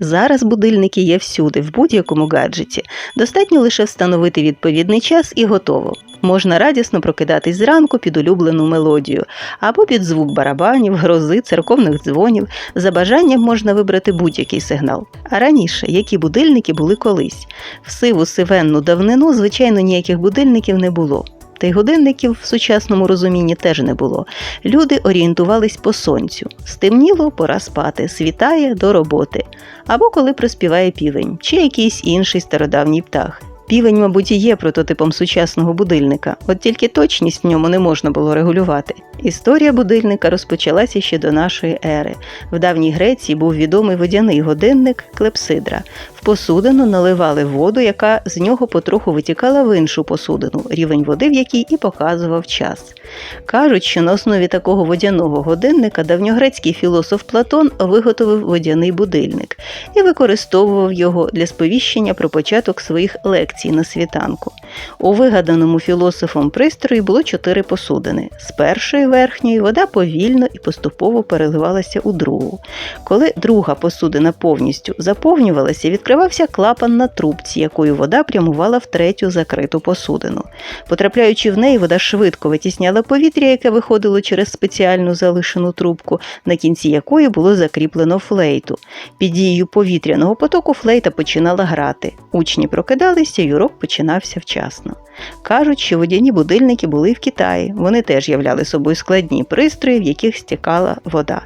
Зараз будильники є всюди, в будь-якому гаджеті. Достатньо лише встановити відповідний час і готово. Можна радісно прокидатись зранку під улюблену мелодію або під звук барабанів, грози, церковних дзвонів. За бажанням можна вибрати будь-який сигнал. А раніше, які будильники були колись? В сиву сивенну давнину, звичайно, ніяких будильників не було. Та й годинників в сучасному розумінні теж не було. Люди орієнтувались по сонцю. Стемніло, пора спати, світає до роботи. Або коли приспіває півень, чи якийсь інший стародавній птах. Півень, мабуть, і є прототипом сучасного будильника, от тільки точність в ньому не можна було регулювати. Історія будильника розпочалася ще до нашої ери. В давній Греції був відомий водяний годинник клепсидра. Посудину наливали воду, яка з нього потроху витікала в іншу посудину, рівень води в якій і показував час. Кажуть, що на основі такого водяного годинника давньогрецький філософ Платон виготовив водяний будильник і використовував його для сповіщення про початок своїх лекцій на світанку. У вигаданому філософом пристрої було чотири посудини. З першої верхньої вода повільно і поступово переливалася у другу. Коли друга посудина повністю заповнювалася, відкривався клапан на трубці, якою вода прямувала в третю закриту посудину. Потрапляючи в неї, вода швидко витісняла повітря, яке виходило через спеціальну залишену трубку, на кінці якої було закріплено флейту. Під дією повітряного потоку флейта починала грати. Учні прокидалися, і урок починався вчасно. Кажуть, що водяні будильники були в Китаї. Вони теж являли собою складні пристрої, в яких стікала вода.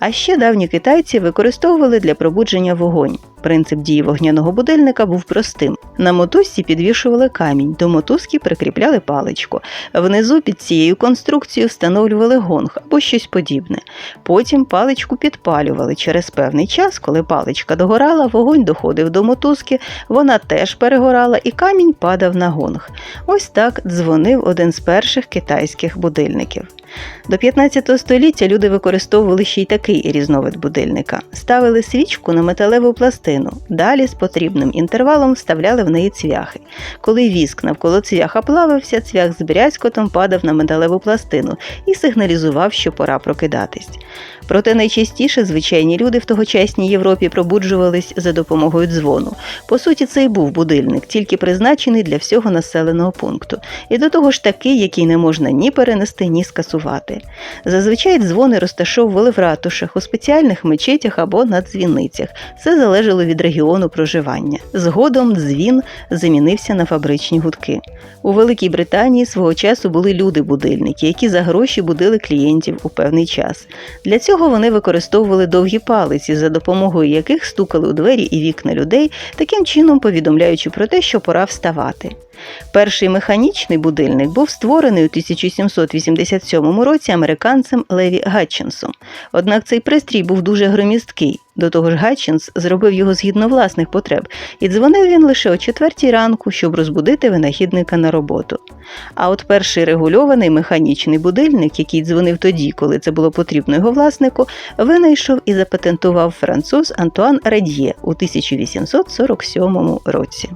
А ще давні китайці використовували для пробудження вогонь. Принцип дії вогняного будильника був простим. На мотузці підвішували камінь, до мотузки прикріпляли паличку. Внизу під цією конструкцією встановлювали гонг або щось подібне. Потім паличку підпалювали. Через певний час, коли паличка догорала, вогонь доходив до мотузки, вона теж перегорала і камінь падав на гонг. Ось так дзвонив один з перших китайських будильників. До 15 століття люди використовували ще й такий різновид будильника. Ставили свічку на металеву пластину, далі з потрібним інтервалом вставляли в неї цвяхи. Коли віск навколо цвяха плавився, цвях з брязкотом падав на металеву пластину і сигналізував, що пора прокидатись. Проте найчастіше звичайні люди в тогочасній Європі пробуджувались за допомогою дзвону. По суті, це й був будильник, тільки призначений для всього населеного пункту, і до того ж такий, який не можна ні перенести, ні скасувати. Зазвичай дзвони розташовували в ратушах, у спеціальних мечетях або на дзвіницях. Це залежало від регіону проживання. Згодом дзвін замінився на фабричні гудки. У Великій Британії свого часу були люди-будильники, які за гроші будили клієнтів у певний час. Для цього вони використовували довгі палиці, за допомогою яких стукали у двері і вікна людей, таким чином повідомляючи про те, що пора вставати. Перший механічний будильник був створений у 1787 році американцем Леві Гатчинсом. Однак цей пристрій був дуже громісткий. До того ж, Гатчинс зробив його згідно власних потреб, і дзвонив він лише о четвертій ранку, щоб розбудити винахідника на роботу. А от перший регульований механічний будильник, який дзвонив тоді, коли це було потрібно його власнику, винайшов і запатентував француз Антуан Радьє у 1847 році.